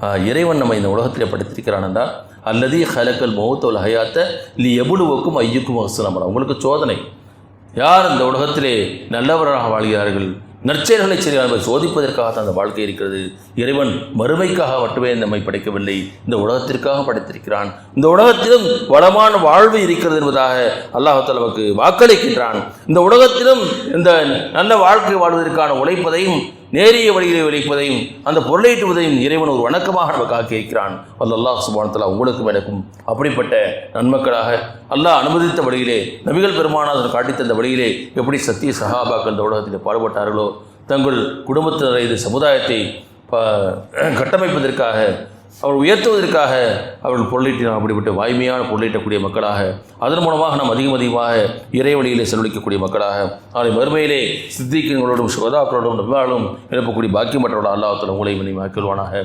இறைவன் நம்ம இந்த உலகத்தில் படுத்திருக்கிறான் என்றால் அல்லது ஹலக்கல் மௌத்தோல் ஹயாத்த லி எபுலுவுக்கும் ஐயுக்கும் அஸ்லாம் உங்களுக்கு சோதனை. யார் இந்த உலகத்திலே நல்லவராக வாழ்கிறார்கள்? நற்செயல்களை செய்கிறார்கள் சோதிப்பதற்காக தான் அந்த வாழ்க்கை இருக்கிறது. இறைவன் மறுமைக்காக மட்டுமே நம்மை படைக்கவில்லை. இந்த உலகத்திற்காக படைத்திருக்கிறான். இந்த உலகத்திலும் வளமான வாழ்வு இருக்கிறது என்பதாக அல்லாஹால நமக்கு வாக்களிக்கின்றான். இந்த உலகத்திலும் இந்த நல்ல வாழ்க்கை வாழ்வதற்கான உழைப்பதையும் நேரிய வழியிலே விளைப்பதையும் அந்த பொருளீட்டுவதையும் இறைவன் ஒரு வணக்கமாக நமக்கு ஆக்கி அந்த அல்லாஹ் சுபானத்தில் உங்களுக்கும் எனக்கும் அப்படிப்பட்ட நன்மக்களாக அல்லாஹ் அனுமதித்த வழியிலே நபிகள் பெருமானாதன் காட்டி தந்த வழியிலே எப்படி சத்திய சகாபாக்கள் இந்த உலகத்தில் பாடுபட்டார்களோ தங்கள் குடும்பத்தினரை இது சமுதாயத்தை ப- கட்டமைப்பதற்காக அவர்கள் உயர்த்துவதற்காக அவர்கள் பொருளீட்டினார் அப்படிப்பட்ட வாய்மையான பொருளீட்டக்கூடிய மக்களாக அதன் மூலமாக நாம் அதிகம் அதிகமாக இறைவழியிலே செலவழிக்கக்கூடிய மக்களாக அவரை மறுமையிலே சித்திக்கங்களோடும் சுகதாக்களோடும் நபிமார்களும் எழுப்பக்கூடிய பாக்கியமற்றவர்கள் அல்லாஹத்தில் உங்களை மணி மாக்கிடுவானாக